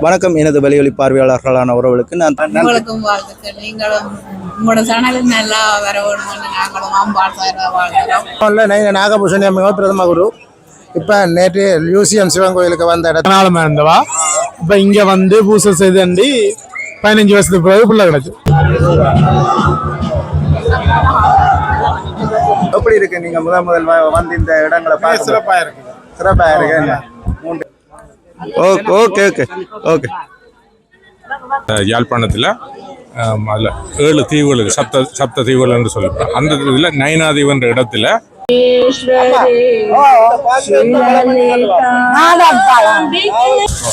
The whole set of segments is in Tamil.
வணக்கம். எனது வலியொலி பார்வையாளர்களான உறவுகளுக்கு நான் நன்றி. உங்களுக்கும் வாழ்த்துக்கள். நீங்களும் உங்களோட நல்லா வர நாங்களும் நாகபூஷணி அம்மையோர் பிரதம குரு. இப்போ நேற்று லியூசியம் சிவன் கோயிலுக்கு வந்த இடத்துல நாளுமே இருந்தவா இப்ப இங்க வந்து பூசை செய்தாண்டி பதினஞ்சு வருஷத்துக்கு பிறகு பிள்ளை கிடைச்சு எப்படி இருக்கு? நீங்க முதல் முதல் வ- வந்து இந்த இடங்களை பார்க்க சிறப்பா இருக்கு. சிறப்பா இருக்கு. Okay okay okay okay. யாழ்ப்பாணத்தில் அதில் ஏழு தீவுகள் சப்த சப்த தீவுகள் என்று சொல்லிப்போம் அந்த இதில் நயனாதீவுன்ற இடத்துல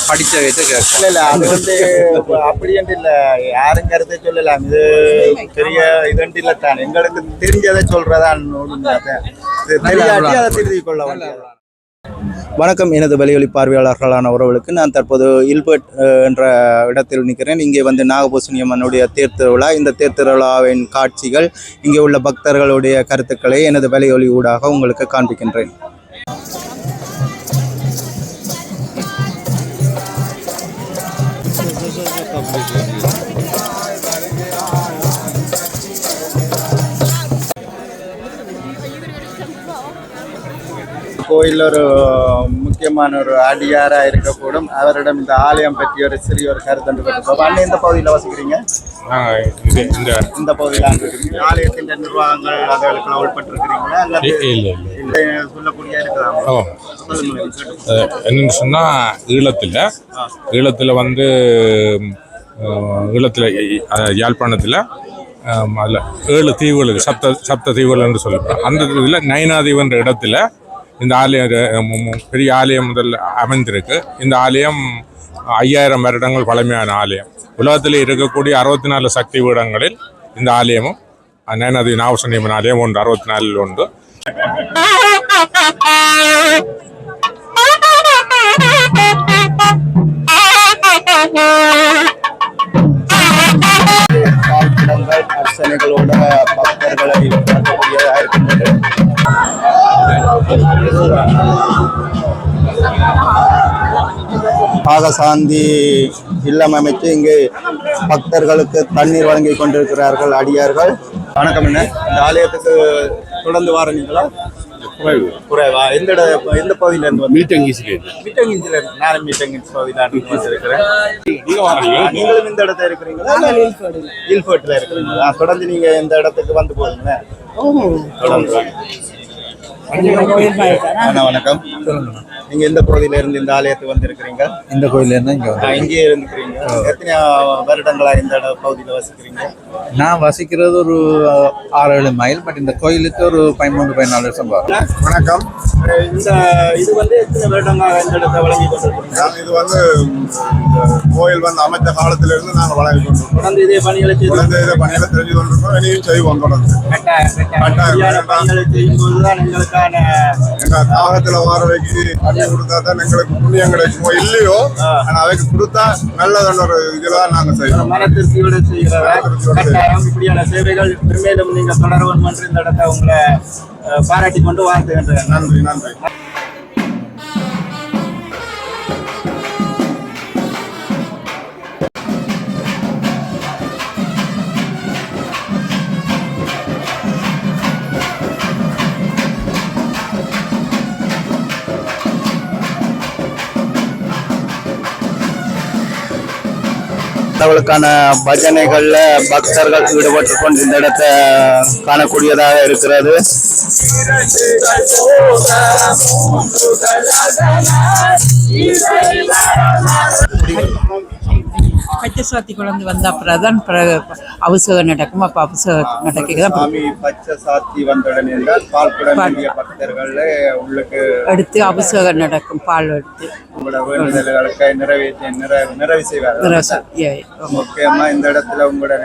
படித்த வைத்து கேட்க இல்ல. யாரும் கருத்தை சொல்லலாம் இது பெரிய இதுன்ட்டு இல்ல தான். எங்களுக்கு தெரிஞ்சதை சொல்றதான் அதை திருத்திக் கொள்ள வணக்கம் எனது வலியொலி பார்வையாளர்களான உறவுகளுக்கு நான் தற்போது இல்பர்ட் என்ற இடத்தில் நிற்கிறேன் இங்கே வந்து நாகபூசணி அம்மனுடைய தேர்திருவிழா இந்த தேர்திருவிழாவின் காட்சிகள் இங்கே உள்ள பக்தர்களுடைய கருத்துக்களை எனது வலியொலி ஊடாக உங்களுக்கு காண்பிக்கின்றேன் கோயில் ஒரு முக்கியமான ஒரு அடியாரா இருக்கக்கூடும். அவரிடம் இந்த ஆலயம் பற்றி ஒரு சிறிய ஒரு கருத்து அண்ணன் இந்த பகுதியில் வசிக்கிறீங்க? இந்த இந்த பகுதியில் ஆலயத்தின் நிர்வாகங்கள் அதுகளுக்கு உட்பட்டிருக்கிறீங்களா அல்லது சொல்லக்கூடிய இருக்கலாம்? என்னன்னு சொன்னால் ஈழத்தில் ஈழத்தில் வந்து ஈழத்தில் யாழ்ப்பாணத்தில் அதில் ஏழு தீவுகள் சப்த சப்த தீவுகள் என்று சொல்லிப்போம் அந்த இதில் நயனாதீவுன்ற இடத்துல இந்த ஆலயம் பெரிய ஆலயம் முதல்ல அமைந்திருக்கு இந்த ஆலயம் ஐயாயிரம் வருடங்கள் பழமையான ஆலயம் உலகத்தில் இருக்கக்கூடிய அறுபத்தி நாலு சக்தி பீடங்களில் இந்த ஆலயமும் நயனாதீவு நாவசனியம்மன் ஆலயம் ஒன்று அறுபத்தி நாலில் ஒன்று Yeah. பாகசாந்தி இல்லம் அமைத்து இங்கே பக்தர்களுக்கு தண்ணீர் வழங்கி கொண்டிருக்கிறார்கள் அடியார்கள். வணக்கம் என்ன? இந்த ஆலயத்துக்கு தொடர்ந்து வாரீங்களா குறைவு. குறைவா? எந்த எந்த பகுதியில இருந்து வந்து மீட்டங்கிஞ்சில இருந்து நானும் மீட்டங்கிஞ்சி பகுதியில இருந்து வந்திருக்கிறேன். நீங்களும் இந்த இடத்துல இருக்கிறீங்களா? இல்ஃபர்ட்ல இருக்கிறீங்களா? தொடர்ந்து நீங்க இந்த இடத்துக்கு வந்து போறீங்களா தொடர்ந்து. அண்ணா, வணக்கம். நீங்க எந்த பகுதியில இருந்து இந்த ஆலயத்துக்கு வந்திருக்கிறீங்க? இந்த கோயில்ல இருந்தா இங்க இங்கேயே இருந்துக்கிறீங்க. எத்தனை வருடங்களா இந்த பகுதியில வசிக்கிறீங்க? நான் வசிக்கிறது ஒரு ஆறு ஏழு மைல் பட் இந்த கோயிலுக்கு ஒரு பதிமூணு பதினாலு வருஷம் வரும் வணக்கம் இந்த இது வந்து எத்தனை வருடங்களா இந்த இடத்தை வழங்கி கொண்டிருக்கிறீங்க? நாங்க இது வந்து கோயில் வந்து அமைத்த காலத்துல இருந்து நாங்க வழங்கி கொண்டிருக்கோம். தொடர்ந்து இதே பணிகளை செய்து குழந்தை இதை பணியில தெரிஞ்சு கொண்டிருக்கோம். இனியும் செய்வோம் தொடர்ந்து. சரியான பணிகளை செய்யும்போது தான் எங்களுக்கான எங்க தாகத்துல வார வைக்கு தண்ணி கொடுத்தா தான் எங்களுக்கு புண்ணியம் கிடைக்குமோ இல்லையோ ஆனா அவைக்கு கொடுத்தா நல்லதான ஒரு செய்யறோம். மனத்திருப்தியோட செய்கிறவர் கட்டாயம் இப்படியான சேவைகள் மேலும் நீங்க தொடர வேண்டும் என்று இந்த இடத்தை உங்களை பாராட்டி கொண்டு வாழ்த்துகின்றேன். நன்றி நன்றி. கடவுளுக்கான பஜனைகள்ல பக்தர்கள் ஈடுபட்டு கொண்டு இந்த இடத்தை காணக்கூடியதாக இருக்கிறது. பச்சைசாத்தி குழந்தை வந்த அப்புறம் தான் அபிஷேகம் நடக்கும் அப்போ அபிஷேகம் நடக்க பச்சை சாத்தி வந்தவுடன் என்றால் வேண்டிய பக்தர்கள் உள்ளுக்கு எடுத்து அபிஷேகம் நடக்கும் பால் எடுத்து வேண்டுதல்களுக்கு நிறைவேற்றி நிறைவு செய்வார்கள் ரசம். ஏ, ஆமா. முக்கியமா இந்த இடத்துல உங்களோட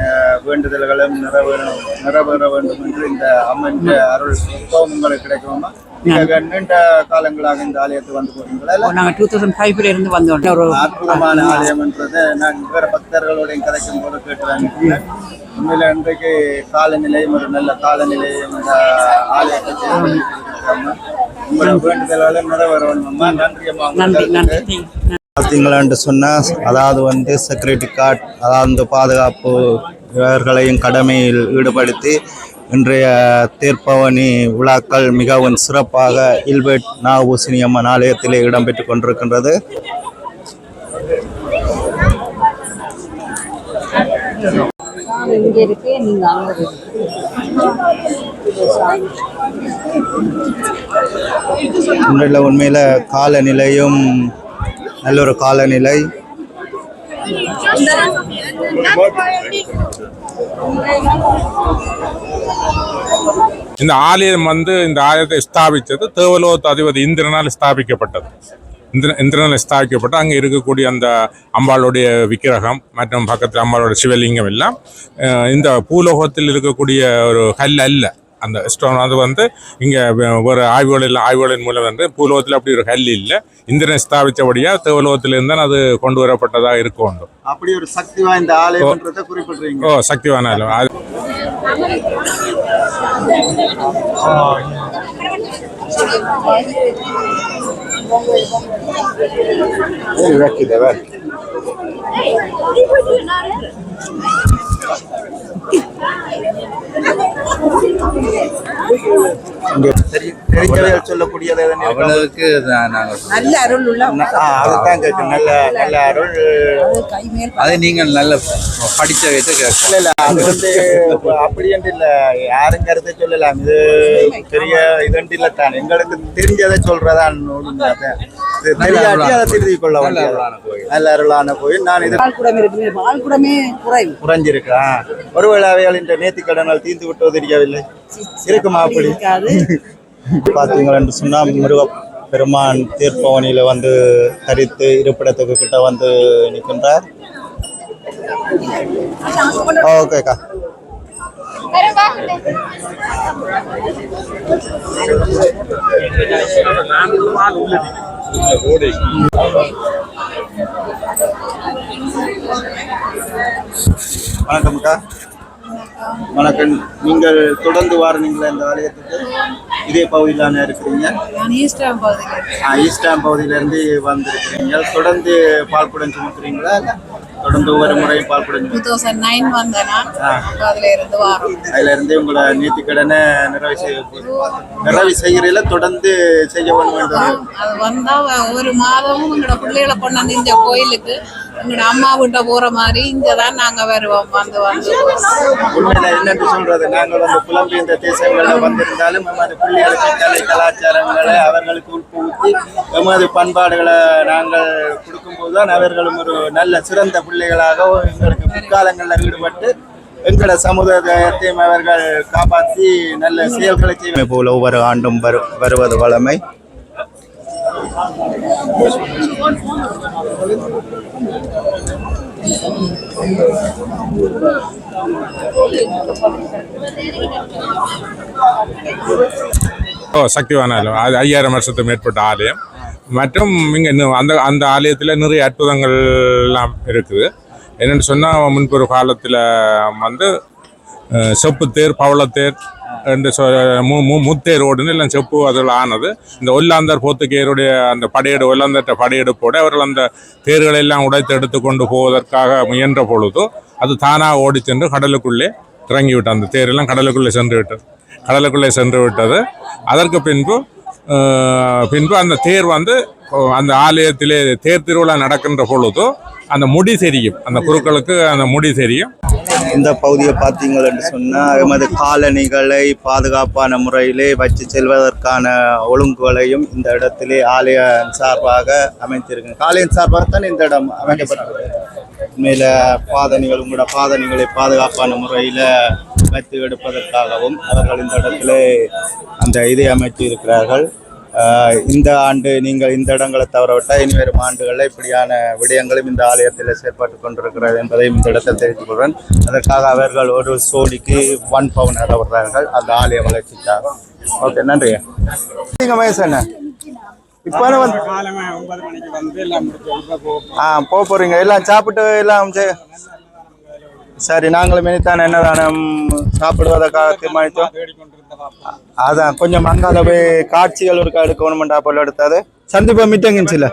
வேண்டுதல்களும் நிறைவேற நிறைவேற வேண்டும் என்று இந்த அம்மன் அருள் உங்களுக்கு கிடைக்குமா நீங்க காலங்களாக இந்த ஆலயத்துக்கு வந்து போறீங்களா? டூ தௌசண்ட் ஃபைவ்ல இருந்து வந்தோம். ஒரு அற்புதமான ஆலயம்ன்றதை நான் வேற பக்தர்களோடையும் கதைக்கும் போது கேட்டுறாங்க உண்மையில இன்றைக்கு காலநிலையும் ஒரு நல்ல காலநிலையும் இந்த ஆலயத்தை. உங்களோட நன்றி நன்றி. நன்றி. பார்த்தீங்களான்னு சொன்னால் அதாவது வந்து செக்யூரிட்டி கார்டு அதாவது பாதுகாப்பு இவர்களையும் கடமையில் ஈடுபடுத்தி இன்றைய தேர்ப்பவனி விழாக்கள் மிகவும் சிறப்பாக இல்பெட் நாகபூசணி அம்மன் ஆலயத்திலே இடம்பெற்று கொண்டிருக்கின்றது. இங்க இருக்கு நீங்க அங்க இருக்கு. இன்றைய உண்மையில் காலநிலையும் நல்ல ஒரு காலநிலை இந்த ஆலயம் வந்து இந்த ஆலயத்தை ஸ்தாபித்தது தேவலோக அதிபதி இந்திரனால் ஸ்தாபிக்கப்பட்டது. இந்திர இந்திரனால் ஸ்தாபிக்கப்பட்டு அங்கே இருக்கக்கூடிய அந்த அம்பாளுடைய விக்கிரகம் மற்றும் பக்கத்தில் அம்பாளுடைய சிவலிங்கம் எல்லாம் இந்த பூலோகத்தில் இருக்கக்கூடிய ஒரு கல் அல்ல. அந்த ஸ்டோன் அது வந்து இங்கே ஒரு ஆய்வுகளில் ஆய்வுகளின் மூலம் வந்து பூலோகத்தில் அப்படி ஒரு கல் இல்லை. இந்திரன் ஸ்தாபித்தபடியாக தேவலோகத்திலிருந்து அது கொண்டு வரப்பட்டதாக இருக்க வேண்டும். அப்படி ஒரு சக்தி வாய்ந்த குறிப்பிடுறீங்க. ஓ சக்திவான ஆலயம். அது இங்கே தெரி- தெரிஞ்சவைகள் சொல்லக்கூடியது நாங்கள் நல்ல அருள் உள்ள அதுதான் கேட்கு நல்ல நல்ல அருள். அதை நீங்கள் நல்ல படித்த வைத்து கேட்கலாம். இல்ல இல்ல அது வந்து அப்படி என்று இல்ல. யாரும் கருத்தை சொல்லலாம் இது பெரிய இதுன்ட்டு இல்ல தான். எங்களுக்கு தெரிஞ்சதை சொல்றதான் திருத்தி கொள்ள நல்ல வேண்டியது. அருளான கோயில். நல்ல அருளான கோயில். நான் இது பால்குடம் குறைஞ்சிருக்கேன் ஒருவேளை அவைகள் இந்த நேர்த்தி கடனால் தீர்ந்து விட்டோ தெரியவில்லை இருக்குமா அப்படி? பார்த்தீங்கள் என்று சொன்னால் முருக பெருமான் தீர்ப்பவனியில் வந்து தரித்து இருப்பிடத்துக்கு கிட்ட வந்து நிற்கின்றார். ஓகேக்கா வணக்கம்க்கா வணக்கம். நீங்கள் தொடர்ந்து வாரீங்களா இந்த ஆலயத்துக்கு? இதே இருக்கிறீங்க? பகுதியில் இருக்கேன். ஆ, ஈஸ்டாம் பகுதியிலேருந்து வந்திருக்கிறீங்க. தொடர்ந்து பால் குடம் சுமத்துறீங்களா? இல்லை தொடர்ந்து ஒவ்வொரு முறையும் பால் குடம் 2009 வந்தேன் நான். அப்ப அதுல இருந்து வாரம். அதுல இருந்து உங்களோட நீத்தி கடனை நிறைவு செய்ய நிறைவு செய்கிறீங்கள தொடர்ந்து செய்ய என்று அது வந்தா வ- ஒரு மாதமும் எங்களோட பிள்ளைகளை கொண்டாந்து இந்த கோயிலுக்கு எங்களோட அம்மா வீட்ட போற மாதிரி இங்கதான் நாங்க வருவோம் வந்து வந்து. உண்மையில என்னென்று சொல்றது? நாங்கள் வந்து புலம்பெயர்ந்த தேசங்கள்ல வந்திருந்தாலும் எமது பிள்ளைகளுக்கு கலை கலாச்சாரங்களை அவர்களுக்கு உட்புகுத்தி எமது பண்பாடுகளை நாங்கள் கொடுக்கும்போது தான் அவர்களும் ஒரு நல்ல சிறந்த பிள்ளைகளாக எங்களுக்கு பிற்காலங்களில் ஈடுபட்டு எங்களோட சமுதாயத்தையும் அவர்கள் காப்பாற்றி நல்ல செயல்களை செய்ய போல ஒவ்வொரு ஆண்டும் வரு வருவது வளமை ஓ சக்திவான ஆலயம். அது ஐயாயிரம் வருஷத்துக்கு மேற்பட்ட ஆலயம். மற்றும் இங்கே அந்த அந்த ஆலயத்தில் நிறைய அற்புதங்கள்லாம் இருக்குது. என்னென்னு சொன்னால் முன்பொரு காலத்தில் வந்து செப்புத்தேர் பவளத்தேர் இந்த முத்தே மு மு எல்லாம் செப்பு அதில் ஆனது. இந்த ஒல்லாந்தர் போத்துக்கேருடைய அந்த படையெடு ஒல்லாந்தர்கிட்ட படையெடுப்போடு அவர்கள் அந்த தேர்களை எல்லாம் உடைத்து எடுத்துக்கொண்டு போவதற்காக முயன்ற பொழுது அது தானாக ஓடி சென்று கடலுக்குள்ளே இறங்கி விட்டது அந்த தேரெல்லாம் கடலுக்குள்ளே சென்று விட்டது. கடலுக்குள்ளே சென்று விட்டது. அதற்கு பின்பு பின்பு அந்த தேர் வந்து அந்த ஆலயத்திலே தேர் திருவிழா நடக்கின்ற பொழுது அந்த முடி தெரியும் அந்த குருக்களுக்கு அந்த முடி தெரியும் இந்த பகுதியை பார்த்தீங்கள் என்று சொன்னால் எமது காலணிகளை பாதுகாப்பான முறையிலே வச்சு செல்வதற்கான ஒழுங்குகளையும் இந்த இடத்திலே ஆலய சார்பாக அமைத்திருக்கேன் ஆலயம் சார்பாக தான் இந்த இடம் அமைக்கப்பட்டது உண்மையில பாதணிகள் உங்களோட பாதணிகளை பாதுகாப்பான முறையில் வைத்து எடுப்பதற்காகவும் அவர்கள் இந்த இடத்திலே அந்த இதை அமைத்து இருக்கிறார்கள் இந்த ஆண்டு நீங்கள் இந்த இடங்களை தவறவிட்டால் இனி வரும் ஆண்டுகளில் இப்படியான விடயங்களும் இந்த ஆலயத்தில் செயற்பட்டு கொண்டிருக்கிறது என்பதையும் இந்த இடத்தில் தெரிவித்துக் கொள்கிறேன். அதற்காக அவர்கள் ஒரு சோடிக்கு ஒன் பவுன் விடுறார்கள் அந்த ஆலய வளர்ச்சிக்காக. ஓகே நன்றி. நீங்க மகேசண்ண இப்போ வந்து ஆ போக போறீங்க. எல்லாம் சாப்பிட்டு எல்லாம் சரி நாங்களும் இனித்தான் என்னதானம் சாப்பிடுவதற்காக தீர்மானித்தோம். அதான் கொஞ்சம் அங்கால போய் காட்சிகள் இருக்கா எடுக்கணுமெண்டா போல எடுத்தாது சந்திப்பா மிட்டங்கன்னு சில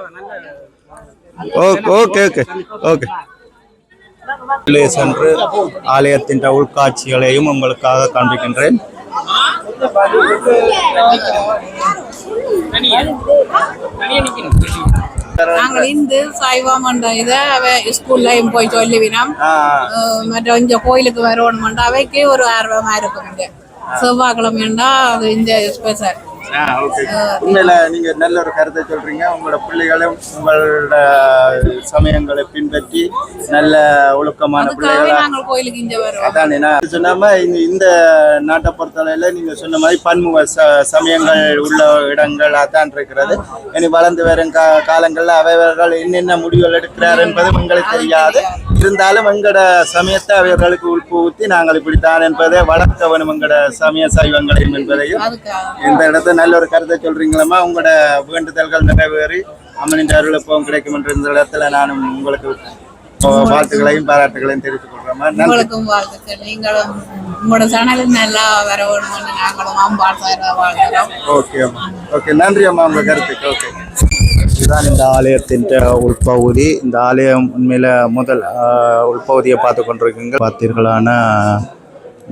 ஓகே ஓகே ஓகே. ஓகே சென்று ஆலயத்தின் உள்காட்சிகளையும் உங்களுக்காக காண்பிக்கின்றேன். நாங்கள் இந்து சைவம் என்ற இதை ஸ்கூல்லையும் போய் சொல்லுவினோம். மற்ற இந்த கோயிலுக்கு வரணுமெண்டா அவைக்கே ஒரு ஆர்வமா இருக்கும் இங்க. செவ்வாய்க்கிழமைண்டா அது இந்த ஸ்பெஷல் ஆ, உண்மையில நீங்க நல்ல ஒரு கருத்தை சொல்றீங்க. உங்களோட பிள்ளைகளும் உங்களோட சமயங்களை பின்பற்றி நல்ல ஒழுக்கமான பிள்ளைகளா அதானே நான் சொன்னாம இந்த இந்த நாட்டை பொறுத்தவரையில நீங்க சொன்ன மாதிரி பன்முக சமயங்கள் உள்ள இடங்கள் அதான் இருக்கிறது. இனி வளர்ந்து வரும் கா காலங்கள்ல அவர்கள் என்னென்ன முடிவுகள் எடுக்கிறார் என்பது எங்களுக்கு தெரியாது. இருந்தாலும் எங்களோட சமயத்தை அவர்களுக்கு உட்புகுத்தி நாங்கள் இப்படித்தான் என்பதை வளர்க்க வேணும் எங்களோட சமய சைவங்களையும் என்பதையும். இந்த இடத்துல நல்ல ஒரு கருத்தை சொல்றீங்களா உங்களோட வேண்டுதல்கள் நிறைவேறி அம்மனின் அருளப்பம் கிடைக்கும் என்ற இந்த இடத்துல நானும் உங்களுக்கு வாழ்த்துக்களையும் பாராட்டுகளையும் தெரிவித்துக் கொள்றேன் நன்றி. உங்களுக்கும் வாழ்த்துக்கள். நீங்களும் உங்களோட சேனலும் நல்லா வர வேணும்னு நாங்களும் வாழ்த்துறோம் ஓகே அம்மா. ஓகே நன்றி அம்மா உங்க கருத்துக்கு. ஓகே. இதுதான் இந்த ஆலயத்தின் உள்பகுதி. இந்த ஆலயம் உண்மையில முதல் உள்பகுதியை பார்த்து கொண்டிருக்கீங்க. பார்த்தீர்களான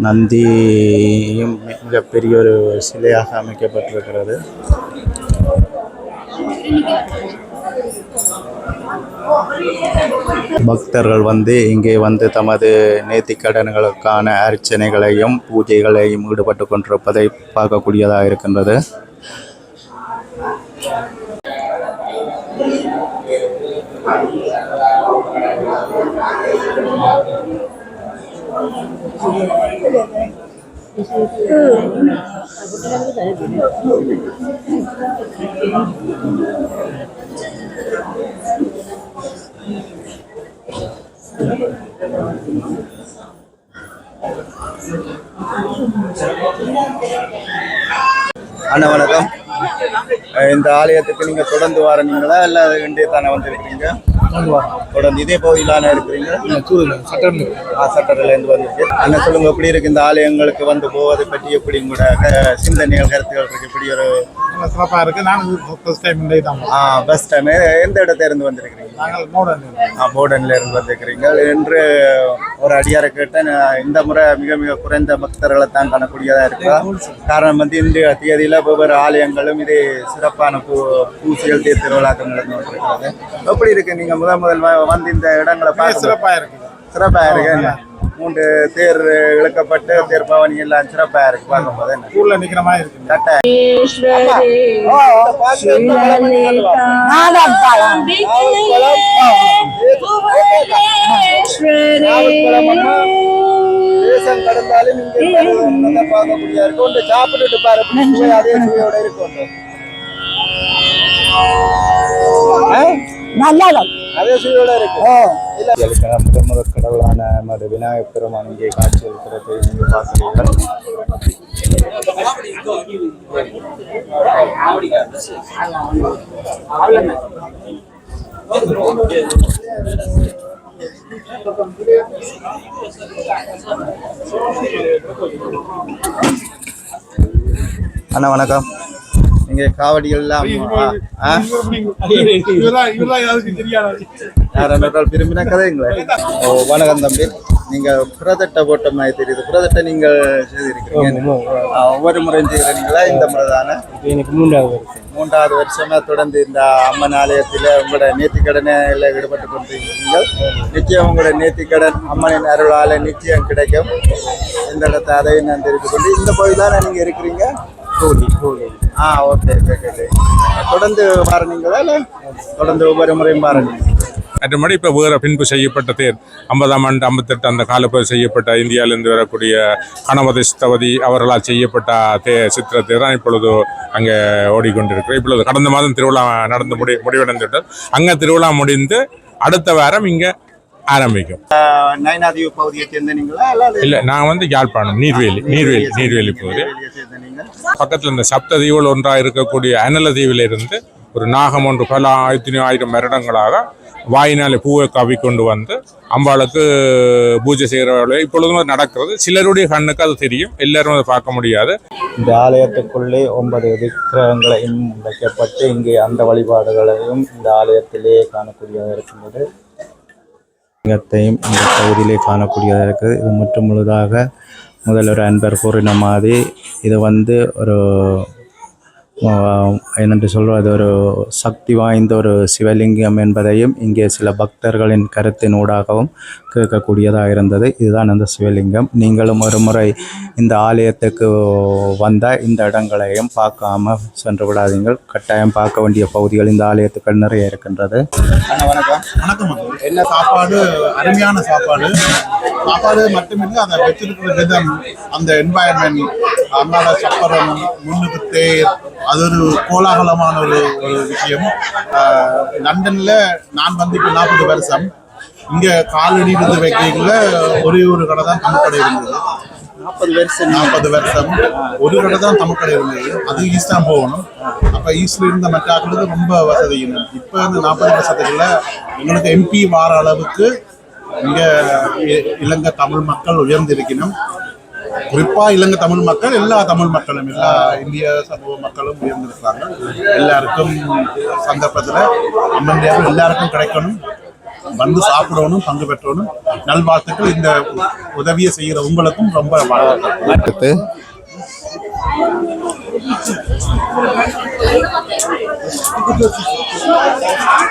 நந்தியும் மிகப்பெரிய ஒரு சிலையாக அமைக்கப்பட்டிருக்கிறது. பக்தர்கள் வந்து இங்கே வந்து தமது நேர்த்திக்கடன்களுக்கான அர்ச்சனைகளையும் பூஜைகளையும் ஈடுபட்டு கொண்டிருப்பதை பார்க்கக்கூடியதாக இருக்கின்றது. அண்ணா வணக்கம். இந்த ஆலயத்துக்கு நீங்க தொடர்ந்து வரீங்களா இல்ல இண்டிய தானே வந்திருக்கீங்க? தொடர்ந்து இதே பகுதியிலான இருக்கிறீங்க? ஆ, சட்டத்துல இருந்து வந்திருக்கு அண்ணா சொல்லுங்க எப்படி இருக்கு? இந்த ஆலயங்களுக்கு வந்து போவதை பற்றி எப்படி உங்களோட சிந்தனைகள் கருத்துகள் இருக்கு? இப்படி ஒரு நல்லா சிறப்பா இருக்கு. நான் ஃபர்ஸ்ட் டைம் இந்த தான். பஸ் டைம் எந்த இடத்துல இருந்து வந்திருக்கிறீங்க? நாங்கள் மோடன் போர்டன்ல இருந்து வந்திருக்கிறீங்க. என்று ஒரு அடியாரை கேட்டேன். இந்த முறை மிக மிக குறைந்த பக்தர்களை தான் காணக்கூடியதா இருக்கா? காரணம் வந்து இன்றைய தேதியில ஒவ்வொரு ஆலயங்களும் இது சிறப்பான பூ பூசிகள் தேர் திருவிழாக்கள் நடந்து கொண்டிருக்கிறது. எப்படி இருக்கு? நீங்க முதல் முதல் வந்து இந்த இடங்களை பார்க்க சிறப்பா இருக்கு. சிறப்பா இருக்கு? மூன்று தேர் இழுக்கப்பட்டு தேர் பவனி எல்லாம் சிறப்பா இருக்கு. பார்க்கும்போது என்ன? ஊர்ல நிக்கிற மாதிரி இருக்கு. கட்ட தேசம் கடந்தாலும் இங்க நல்லா பார்க்க முடியாது இருக்கு. ஒன்று சாப்பிட்டுட்டு பாரு. அதே சுவையோட இருக்கும் அதே முதல் கடவுளான மது விநாயகப் பெருமான் இங்கே காட்சி அளிக்கிறதை. நீங்கள் பார்க்கிறீர்கள். அண்ணா வணக்கம். நீங்க காவடிகள் எல்லாம் ஆ, ஆ? இவரெல்லாம் இவரெல்லாம் யாருக்கு தெரியாது? யாரென்றால் விரும்பின கதைங்களே ஓ வணக்கம் தம்பி. நீங்க புரதட்டை போட்ட மாதிரி தெரியுது. புரதட்டை நீங்கள் செய்திருக்கீங்க ஆ, ஒவ்வொரு முறையும் செய்கிறீங்களா? இந்த முறை தானே எனக்கு மூன்றாவது வருஷம். மூன்றாவது வருஷமா தொடர்ந்து இந்த அம்மன் ஆலயத்தில் உங்களோட நேர்த்திக்கடனில் ஈடுபட்டு கொண்டிருக்கிறீர்கள். நிச்சயம் உங்களோட நேர்த்திக்கடன் அம்மனின் அருளால நிச்சயம் கிடைக்கும். இந்த இடத்தை அதையும் நான் தெரிவித்துக் கொண்டு இந்த பகுதியில் நீங்க இருக்கிறீங்க? கூலி கூலி. ஆ ஓகே ஓகே தொடர்ந்து பாருங்களா இல்லை தொடர்ந்து ஒவ்வொரு முறையும் பாருங்க. மற்றபடி இப்போ வேறு பின்பு செய்யப்பட்ட தேர். ஐம்பதாம் ஆண்டு ஐம்பத்தெட்டு அந்த காலப்பகுதி செய்யப்பட்ட இந்தியாவிலிருந்து வரக்கூடிய கணபதி சித்தவதி அவர்களால் செய்யப்பட்ட தே சித்திரத்தை தான் இப்பொழுது அங்கே ஓடிக்கொண்டிருக்கிறோம் இப்பொழுது கடந்த மாதம் திருவிழா நடந்து முடி முடிவடைந்துவிட்டது. அங்கே திருவிழா முடிந்து அடுத்த வாரம் இங்கே ஆரம்பிக்கும். நயனாதீவு பகுதியை இல்லை நான் வந்து யாழ்ப்பாணம் நீர்வேலி நீர்வேலி நீர்வேலி பகுதி. பக்கத்தில் இந்த சப்த தீவுகள் ஒன்றாக இருக்கக்கூடிய அனல தீவிலிருந்து ஒரு நாகம் ஒன்று பல ஆயிரத்தி ஆயிரம் வருடங்களாக வாயினாலே பூவை கவி கொண்டு வந்து அம்பாளுக்கு பூஜை செய்கிற வேலை இப்பொழுதும் நடக்கிறது. சிலருடைய கண்ணுக்கு அது தெரியும் எல்லாரும் அதை பார்க்க முடியாது. இந்த ஆலயத்துக்குள்ளே ஒன்பது விக்கிரகங்களையும் வைக்கப்பட்டு இங்கே அந்த வழிபாடுகளையும் இந்த ஆலயத்திலே காணக்கூடியதாக இருக்கின்றது சிங்கத்தையும் இந்த பகுதியிலே காணக்கூடியதாக இருக்குது இது முற்று முழுதாக முதல் ஒரு அன்பர் கூறின மாதிரி இது வந்து ஒரு என்னென்று சொல்வது ஒரு சக்தி வாய்ந்த ஒரு சிவலிங்கம் என்பதையும் இங்கே சில பக்தர்களின் கருத்தின் ஊடாகவும் கேட்கக்கூடியதாக இருந்தது. இதுதான் அந்த சிவலிங்கம். நீங்களும் ஒரு முறை இந்த ஆலயத்துக்கு வந்தால் இந்த இடங்களையும் பார்க்காம சென்று விடாதீங்கள் கட்டாயம் பார்க்க வேண்டிய பகுதிகள் இந்த ஆலயத்துக்கள் நிறைய இருக்கின்றது. வணக்கம். என்ன சாப்பாடு? அருமையான சாப்பாடு. சாப்பாடு மட்டுமில்லை அதை வச்சிருக்கிற விதம். அந்த என்வாயன்மெண்ட் அன்னாட சப்பரம் முன்னுக்கு தேர் அது ஒரு கோலாகலமான ஒரு ஒரு விஷயம் லண்டன்ல நான் வந்து இப்போ நாற்பது வருஷம் இங்க காலடி இருந்து வைக்கல ஒரே ஒரு கடை தான் தமிழ் கடை இருந்தது நாற்பது வருஷம் நாற்பது வருஷம் ஒரு கடை தான் தமிழ் கடை இருந்தது அது ஈஸ்ட் தான் போகணும் அப்ப ஈஸ்ட்ல இருந்த மற்ற ஆட்களுக்கு ரொம்ப வசதி இப்ப இந்த நாற்பது வருஷத்துக்குள்ள எங்களுக்கு எம்பி வார அளவுக்கு இங்க இலங்கை தமிழ் மக்கள் உயர்ந்திருக்கணும் குறிப்பாக இலங்கை தமிழ் மக்கள் எல்லா தமிழ் மக்களும் எல்லா இந்திய சமூக மக்களும் உயர்ந்திருக்காங்க எல்லாருக்கும் சந்தர்ப்பத்தில் அம்மன் எல்லாருக்கும் கிடைக்கணும். வந்து சாப்பிடணும் பங்கு பெற்றணும். நல்வாழ்த்துக்கள். இந்த உதவியை செய்கிற உங்களுக்கும் ரொம்ப வாழ்த்து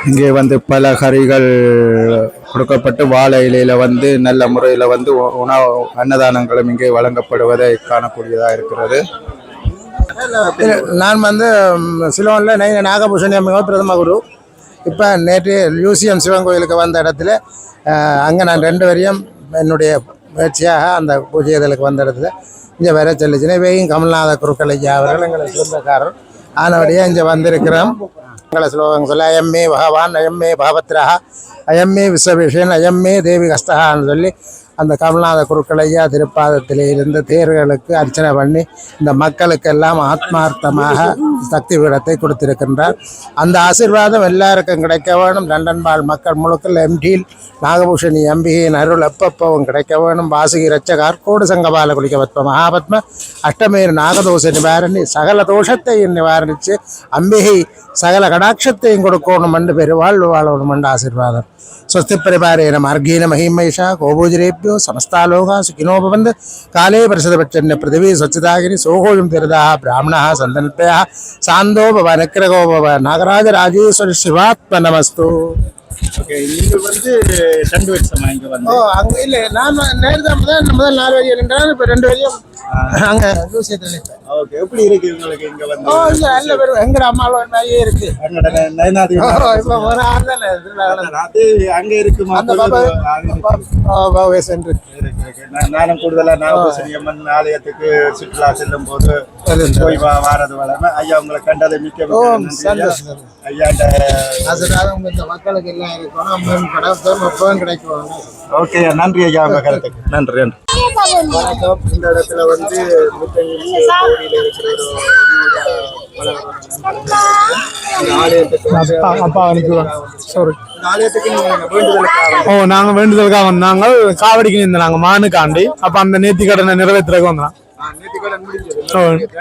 இங்கே வந்து பல கறிகள் கொடுக்கப்பட்டு வாழை இலையில வந்து நல்ல முறையில் வந்து உ- உணவு அன்னதானங்களும் இங்கே வழங்கப்படுவதை காணக்கூடியதாக இருக்கிறது. நான் வந்து சிலோனில் நை நாகபூஷணி பிரதம குரு. இப்போ நேற்று யூசிஎம் சிவன் கோயிலுக்கு வந்த இடத்துல அங்கே நான் ரெண்டு வரையும் என்னுடைய முயற்சியாக அந்த பூஜை இதழுக்கு வந்த இடத்துல இங்கே வர சொல்லிச்சுன்னா வெயும் கமல்நாத குருக்கள் ஐயா அவர்கள் எங்களை சொந்தக்காரர். ஆனபடியாக இங்கே வந்திருக்கிறோம் எங்களை ஸ்லோகம் சொல்ல அயம்மே பகவான் அயம்மே பகவத்ரா அயம்மே விஸ்வபிஷன் அயம்மே தேவி கஸ்தகான்னு சொல்லி அந்த கமல்நாத குருக்களையா திருப்பாதத்திலே இருந்து தேர்களுக்கு அர்ச்சனை பண்ணி இந்த மக்களுக்கெல்லாம் ஆத்மார்த்தமாக சக்தி பீடத்தை கொடுத்திருக்கின்றார். அந்த ஆசிர்வாதம் எல்லாருக்கும் கிடைக்க வேணும். லண்டன்பால் மக்கள் முழுக்கல் எம்டியில் நாகபூஷணி எம்பியின் அருள் எப்பப்பவும் கிடைக்க வேணும். வாசுகி ரச்சகார் கோடு சங்கபால குளிக்கவத்ம மகாபத்ம அஷ்டமேர் நாகதோஷ நிவாரணி சகல தோஷத்தையும் நிவாரணித்து அம்பிகை சகல கடாட்சத்தையும் கொடுக்கணும் என்று பெருவாழ்வு வாழணும் என்று ஆசீர்வாதம். സ്വസ്തി പരിപാലേന മാർഗീന മഹിമൈഷ ഗോപൂജരേഭ്യ गोभोजरेभ्यो समस्तालोका सुखिनो भवन्तु काले परिषदपच्चन्य पृथिवी स्वच्छतागिनि सोहोयं तीर्थाः ब्राह्मणाः सन्तनत्रयः सान्दो भव नक्रगो भव नागराजराजेश्वरि शिवात्मनमस्तु ஓகே நீங்கள் வந்து ரெண்டு வருஷமா இங்கே வந்து. ஓ அங்கே இல்லை நான் முதல் முதல் நாலு நின்றால் இப்போ ரெண்டு வரையும் அங்கே லூசியத்தில் ஓகே எப்படி இருக்கு உங்களுக்கு இங்கே வந்து? ஓ இங்கே நல்ல பேர் எங்கட அம்மாவோட மாதிரியே இருக்கு. நயனாதி இப்போ ஒரு ஆள் தானே திருவிழா அது அங்கே இருக்குமா? அந்த சென்று இருக்கு, இருக்கு. நான் நானும் கூடுதலா நாகபூசணி அம்மன் ஆலயத்துக்கு சுற்றுலா செல்லும் போது போய் வாரது வளமை. ஐயா உங்களை கண்டதை மிக்க ஐயா. இந்த மக்களுக்கு எல்லாம் ஓகே நன்றி ஐயா உங்க கருத்துக்கு. நன்றி நன்றி. வணக்கம். இந்த இடத்துல வந்து அப்பா சாரி ஓ நாங்க வேண்டுதலுக்காக வந்தாங்க காவடிக்கு நின்று நாங்க மானுக்காண்டி. அப்ப அந்த நேர்த்தி கடனை நிறைவேற்றுறதுக்கு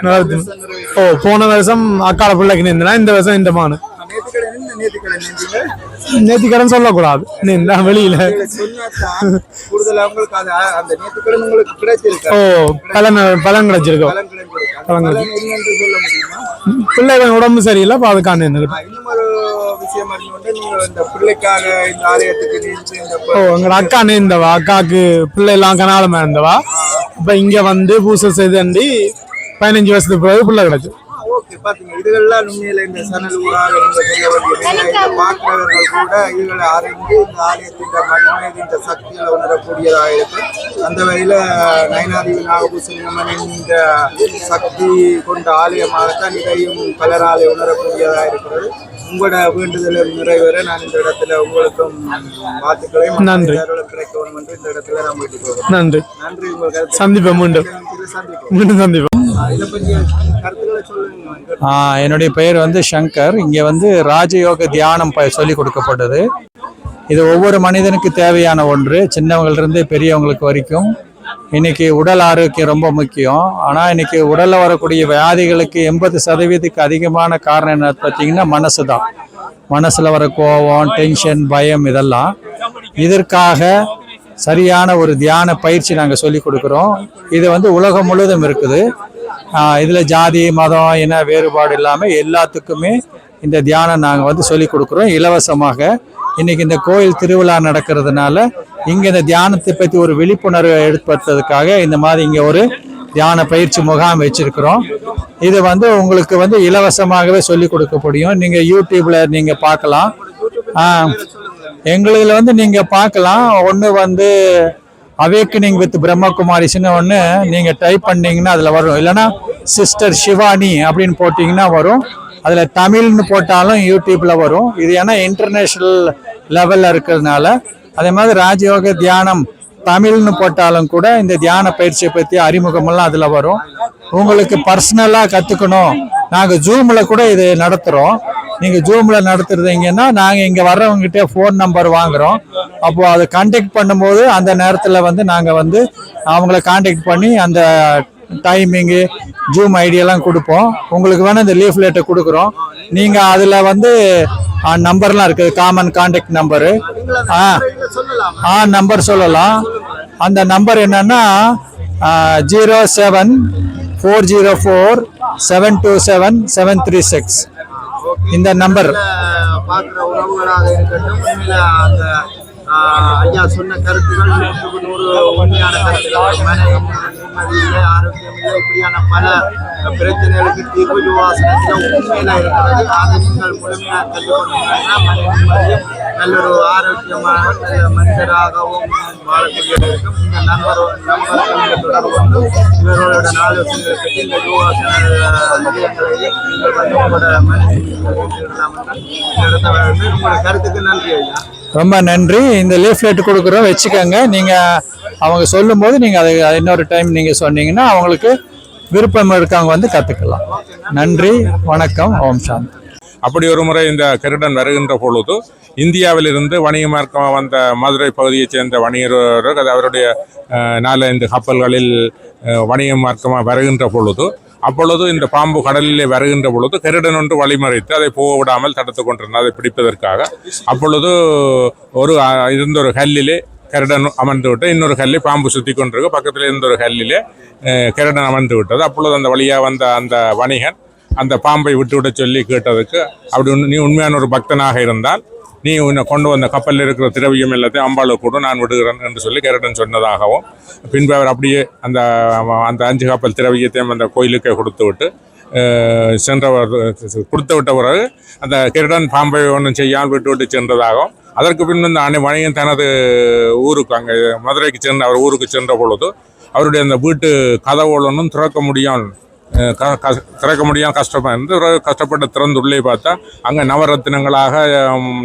நிறைவேற்று. ஓ போன வருஷம் அக்கால பிள்ளைக்கு நின்றுனா இந்த வருஷம் இந்த மானு. கடன் சொல்லக்கூடாது. நின்றா வெளியில. ஓ பலன் பலன் கிடைச்சிருக்கோம் பலன் பிள்ளைகள் உடம்பு சரியில்லை அப்ப ஓ எங்களோட அக்கா நேர்ந்தவா அக்காவுக்கு பிள்ளை எல்லாம் கனாலமா இருந்தவா இப்ப இங்க வந்து பூசை செய்தண்டி பதினஞ்சு வருஷத்துக்கு பிறகு பிள்ளை கிடைச்சு ஓகே பாத்தீங்க இதுகள்லாம் உண்மையில இந்த சனல் ஊராக பார்க்கிறவர்கள் கூட இதுகளை அறிந்து இந்த ஆலயத்தின் மகிமை இந்த சக்திகளை உணரக்கூடியதாக இருக்கு அந்த வகையில நயனாதி நாகபூசணியம்மனின் இந்த சக்தி கொண்ட ஆலயமாகத்தான் இதையும் பலராலே உணரக்கூடியதாக இருக்கிறது. உங்களோட வேண்டுதலும் நிறைவேற நான் இந்த இடத்துல உங்களுக்கும் வாழ்த்துக்களையும் நன்றி. அருளும் கிடைக்க வேண்டும் என்று இந்த இடத்துல நான் நன்றி. நன்றி உங்களுக்கு சந்திப்போம் மீண்டும் மீண்டும் சந்திப்போம். என்னுடைய பெயர் வந்து சங்கர். இங்கே வந்து ராஜயோக தியானம் ப சொல்லி கொடுக்கப்பட்டது. இது ஒவ்வொரு மனிதனுக்கு தேவையான ஒன்று. சின்னவங்கள்ருந்து பெரியவங்களுக்கு வரைக்கும். இன்னைக்கு உடல் ஆரோக்கியம் ரொம்ப முக்கியம். ஆனால் இன்னைக்கு உடலில் வரக்கூடிய வியாதிகளுக்கு எண்பது சதவீதத்துக்கு அதிகமான காரணம் என்ன பார்த்தீங்கன்னா மனசு தான். மனசில் வர கோபம் டென்ஷன் பயம் இதெல்லாம். இதற்காக சரியான ஒரு தியான பயிற்சி நாங்கள் சொல்லி கொடுக்குறோம். இது வந்து உலகம் முழுவதும் இருக்குது. இதில் ஜாதி மதம் இன வேறுபாடு இல்லாமல் எல்லாத்துக்குமே இந்த தியானம் நாங்கள் வந்து சொல்லி கொடுக்குறோம். இலவசமாக இன்றைக்கி இந்த கோயில் திருவிழா நடக்கிறதுனால இங்கே இந்த தியானத்தை பற்றி ஒரு விழிப்புணர்வை ஏற்படுத்துறதுக்காக இந்த மாதிரி இங்கே ஒரு தியான பயிற்சி முகாம் வச்சுருக்குறோம். இது வந்து உங்களுக்கு வந்து இலவசமாகவே சொல்லி கொடுக்க முடியும். நீங்கள் யூடியூப்பில் நீங்கள் பார்க்கலாம். எங்களுதுல வந்து நீங்கள் பார்க்கலாம். ஒன்று வந்து அவேக்கனிங் வித் பிரம்மகுமாரிஸ்னு ஒன்று நீங்கள் டைப் பண்ணீங்கன்னா அதில் வரும். இல்லைன்னா சிஸ்டர் சிவானி அப்படின்னு போட்டிங்கன்னா வரும். அதில் தமிழ்னு போட்டாலும் யூடியூப்பில் வரும். இது ஏன்னா இன்டர்நேஷ்னல் லெவலில் இருக்கிறதுனால. அதே மாதிரி ராஜயோக தியானம் தமிழ்னு போட்டாலும் கூட இந்த தியான பயிற்சியை பற்றி அறிமுகமெல்லாம் அதில் வரும். உங்களுக்கு பர்சனலாக கற்றுக்கணும் நாங்கள் ஜூமில் கூட இது நடத்துகிறோம் நீங்கள் ஜூமில் நடத்துறதீங்கன்னா நாங்கள் இங்கே வர்றவங்ககிட்ட ஃபோன் நம்பர் வாங்குகிறோம் அப்போது அதை கான்டாக்ட் பண்ணும்போது அந்த நேரத்தில் வந்து நாங்கள் வந்து அவங்கள கான்டாக்ட் பண்ணி அந்த டைமிங்கு ஜூம் ஐடியெல்லாம் கொடுப்போம். உங்களுக்கு வேணால் இந்த லீஃப்லெட்டை கொடுக்குறோம். நீங்கள் அதில் வந்து நம்பர்லாம் இருக்குது. காமன் கான்டாக்ட் நம்பரு ஆ ஆ நம்பர் சொல்லலாம். அந்த நம்பர் என்னன்னா zero seven four zero four seven two seven seven three six இந்த நம்பர் பார்க்குற உறவுகளாக இருக்கட்டும் உண்மையில அந்த ஐயா சொன்ன கருத்துகள் நூற்றுக்கு நூறு உண்மையான கருத்துக்கள் மன நிம்மதி இல்லை ஆரோக்கியம் இல்லை இப்படியான பல பிரச்சனைகளுக்கு தீர்வு யோகாசனத்தில் உண்மையில இருக்கிறது. அதை நீங்கள் முழுமையாக கற்றுக்கொண்டீங்கன்னா மன நிம்மதியும் நல்ல ஒரு ஆரோக்கியமான நல்ல மனிதராகவும் வாழக்கூடியவர்களுக்கும் இந்த நண்பர் தொடர்பு கொண்டு இவர்களோட ஆலோசனைகளை பற்றி இந்த யோகாசன நீங்கள் வந்து உங்களோட உங்களோட கருத்துக்கு நன்றி ஐயா. ரொம்ப நன்றி. இந்த லீஃப்லெட் கொடுக்குறோம் வச்சுக்கோங்க. நீங்கள் அவங்க சொல்லும்போது நீங்கள் அதை இன்னொரு டைம் நீங்கள் சொன்னீங்கன்னா அவங்களுக்கு விருப்பம் இருக்கவங்க வந்து கற்றுக்கலாம் நன்றி வணக்கம் ஓம் சாந்தி. அப்படி ஒரு முறை இந்த கருடன் வருகின்ற பொழுது இந்தியாவிலிருந்து வணிக மார்க்கமாக வந்த மதுரை பகுதியைச் சேர்ந்த வணிகர் அது அவருடைய நாலஞ்சு கப்பல்களில் வணிக மார்க்கமாக வருகின்ற பொழுது அப்பொழுது இந்த பாம்பு கடலிலே வருகின்ற பொழுது கருடன் ஒன்று வழிமறைத்து அதை போக விடாமல் தடுத்து கொண்டிருந்தார் அதை பிடிப்பதற்காக அப்பொழுது ஒரு இருந்த ஒரு கல்லிலே கரடன் அமர்ந்து விட்டு இன்னொரு கல்லி பாம்பு சுற்றி கொண்டிருக்கு. பக்கத்தில் இருந்த ஒரு கல்லிலே கரடன் அமர்ந்து விட்டது. அப்பொழுது அந்த வழியாக வந்த அந்த வணிகன் அந்த பாம்பை விட்டு விட சொல்லி கேட்டதுக்கு அப்படி நீ உண்மையான ஒரு பக்தனாக இருந்தால் நீ உன்னை கொண்டு வந்த கப்பலில் இருக்கிற திரவியம் எல்லாத்தையும் அம்பாளுக்கு கூட நான் விடுகிறேன் என்று சொல்லி கருடன் சொன்னதாகவும் பின்பு அவர் அப்படியே அந்த அந்த அஞ்சு கப்பல் திரவியத்தையும் அந்த கோயிலுக்கே கொடுத்து விட்டு சென்றவர் கொடுத்து விட்ட பிறகு அந்த கிரடன் பாம்பை ஒன்றும் செய்யாமல் விட்டு விட்டு சென்றதாகவும் அதற்கு பின் இந்த அணை வணிகன் தனது ஊருக்கு அங்கே மதுரைக்கு சென்ற அவர் ஊருக்கு சென்ற பொழுது அவருடைய அந்த வீட்டு கதவுகள் ஒன்றும் திறக்க முடியாமல் திறக்க முடியாம கஷ்டமா இருந்து ஒரு கஷ்டப்பட்டு திறந்து உள்ளே பார்த்தா அங்கே நவரத்தினங்களாக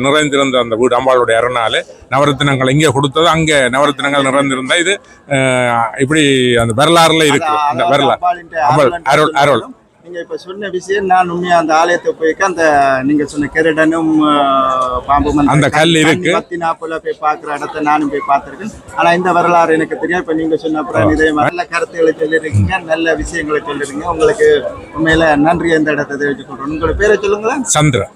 நிறைந்திருந்த அந்த வீடு அம்பாளுடைய அரணாலே நவரத்தினங்கள் இங்கே கொடுத்தது அங்கே நவரத்தினங்கள் நிறைந்திருந்தா இது அஹ், இப்படி அந்த வரலாறுல இருக்கு அந்த வரலாறு. அருள் அருள் அருள் நீங்க இப்ப சொன்ன விஷயம் நான் உண்மையா அந்த ஆலயத்தை போய்க்க அந்த நீங்க சொன்ன கெரடனும் பாம்பும் அந்த கல் இருக்கு. பத்தி நாப்புல போய் பாக்குற இடத்த நானும் போய் பார்த்திருக்கேன். ஆனா இந்த வரலாறு எனக்கு தெரியும் இப்ப நீங்க சொன்ன அப்புறம் இதே நல்ல கருத்துக்களை சொல்லிருக்கீங்க நல்ல விஷயங்களை சொல்லிருக்கீங்க. உங்களுக்கு உண்மையில நன்றி அந்த இடத்தை தெரிவித்துக் கொள்றேன். உங்களோட பேரை சொல்லுங்களேன். சந்திரன்.